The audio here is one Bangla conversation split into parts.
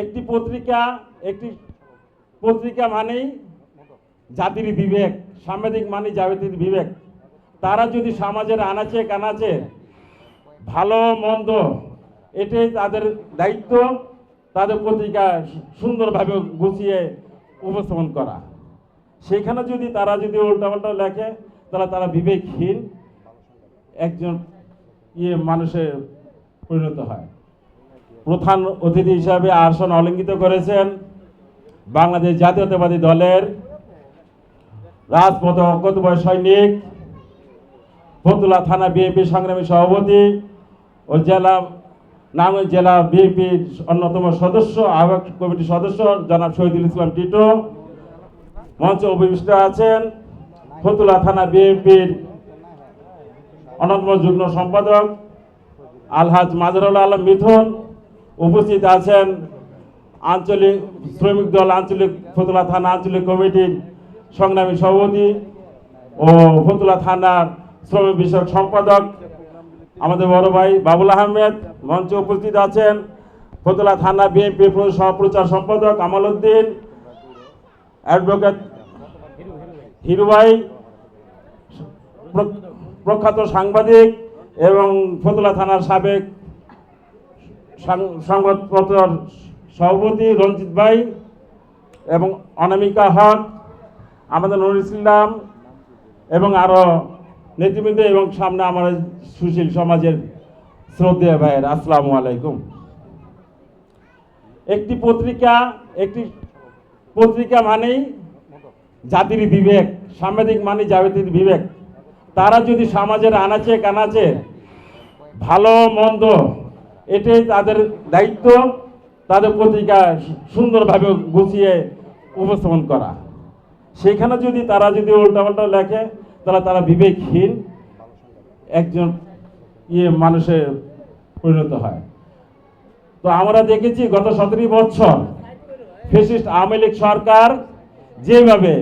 একটি পত্রিকা একটি পত্রিকা মানেই জাতির বিবেক, সাংবাদিক মানে জাতির বিবেক। তারা যদি সমাজের আনাচে কানাচে ভালো, মন্দ, এটাই তাদের দায়িত্ব, তাদের পত্রিকা সুন্দরভাবে গুছিয়ে উপস্থাপন করা। সেখানে যদি তারা যদি উল্টাপাল্টা লেখে, তাহলে তারা বিবেকহীন একজন ইয়ে মানুষের পরিণত হয়। প্রধান অতিথি হিসাবে আসন অলঙ্কিত করেছেন বাংলাদেশ জাতীয়তাবাদী দলের রাজপথ অজ্ঞতবয় সৈনিক ফতুলা থানা বিএনপি সংগ্রামী সভাপতি ও জেলা নাঙ্গল জেলা বিএনপির অন্যতম সদস্য, আহ্বায়ক কমিটির সদস্য জনাব শহীদুল ইসলাম টিটো, মঞ্চে অভিষ্ট আছেন ফতুলা থানা বিএনপির অন্যতম যুগ্ম সম্পাদক আলহাজ মাজরুল আলম মিথুন উপস্থিত আছেন আঞ্চলিক শ্রমিক দল, আঞ্চলিক ফতুলা থানা আঞ্চলিক কমিটির সংগ্রামী সভাপতি ও ফতুলা থানার শ্রমিক বিষয়ক সম্পাদক আমাদের বড় ভাই বাবুল আহমেদ মঞ্চে উপস্থিত আছেন। ফতুলা থানা বিএনপি সহপ্রচার সম্পাদক আমাল উদ্দিন অ্যাডভোকেট হিরুভাই প্র- প্রখ্যাত সাংবাদিক এবং ফতুলা থানার সাবেক সাং- সংবাদপত্রের সভাপতি রঞ্জিত ভাই এবং অনামিকা হক, আমাদের নুর ইসলাম এবং আরও নেতৃবৃন্দ এবং সামনে আমার সুশীল সমাজের শ্রদ্ধেয় ভাইয়ের, আসসালামু আলাইকুম। একটি পত্রিকা একটি পত্রিকা মানেই জাতির বিবেক, সাংবাদিক মানে জাতির বিবেক। তারা যদি সমাজের আনাচে কানাচে ভালো, মন্দ এটাই তাদের দায়িত্ব, তাদের পত্রিকা সুন্দরভাবে গুছিয়ে উপস্থাপন করা। সেখানে যদি তারা যদি উল্টাপাল্টা লেখে, তাহলে তারা বিবেকহীন একজন ইয়ে মানুষের পরিণত হয়। তো আমরা দেখেছি গত সতেরো বছর ফেসিস্ট আওয়ামী লীগ সরকার যেভাবে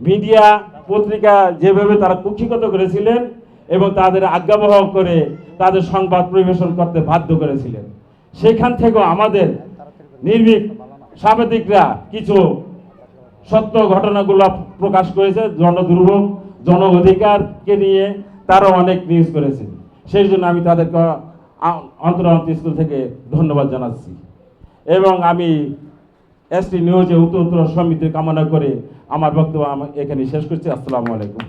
মিডিয়া পত্রিকা যেভাবে তারা কুক্ষিগত করেছিলেন এবং তাদের আজ্ঞাবহ করে তাদের সংবাদ পরিবেশন করতে বাধ্য করেছিলেন। সেখান থেকেও আমাদের নির্ভীক সাংবাদিকরা কিছু সত্য ঘটনাগুলো প্রকাশ করেছে, জনদুর্ভোগ জন অধিকারকে নিয়ে তারা অনেক নিউজ করেছে। সেই জন্য আমি তাদেরকে অন্তর স্কুল থেকে ধন্যবাদ জানাচ্ছি। এবং আমি এসটি নিউজে উত্তর উত্তর সমিতি কামনা করে আমার বক্তব্য এখানে শেষ করছি। আসসালামু আলাইকুম।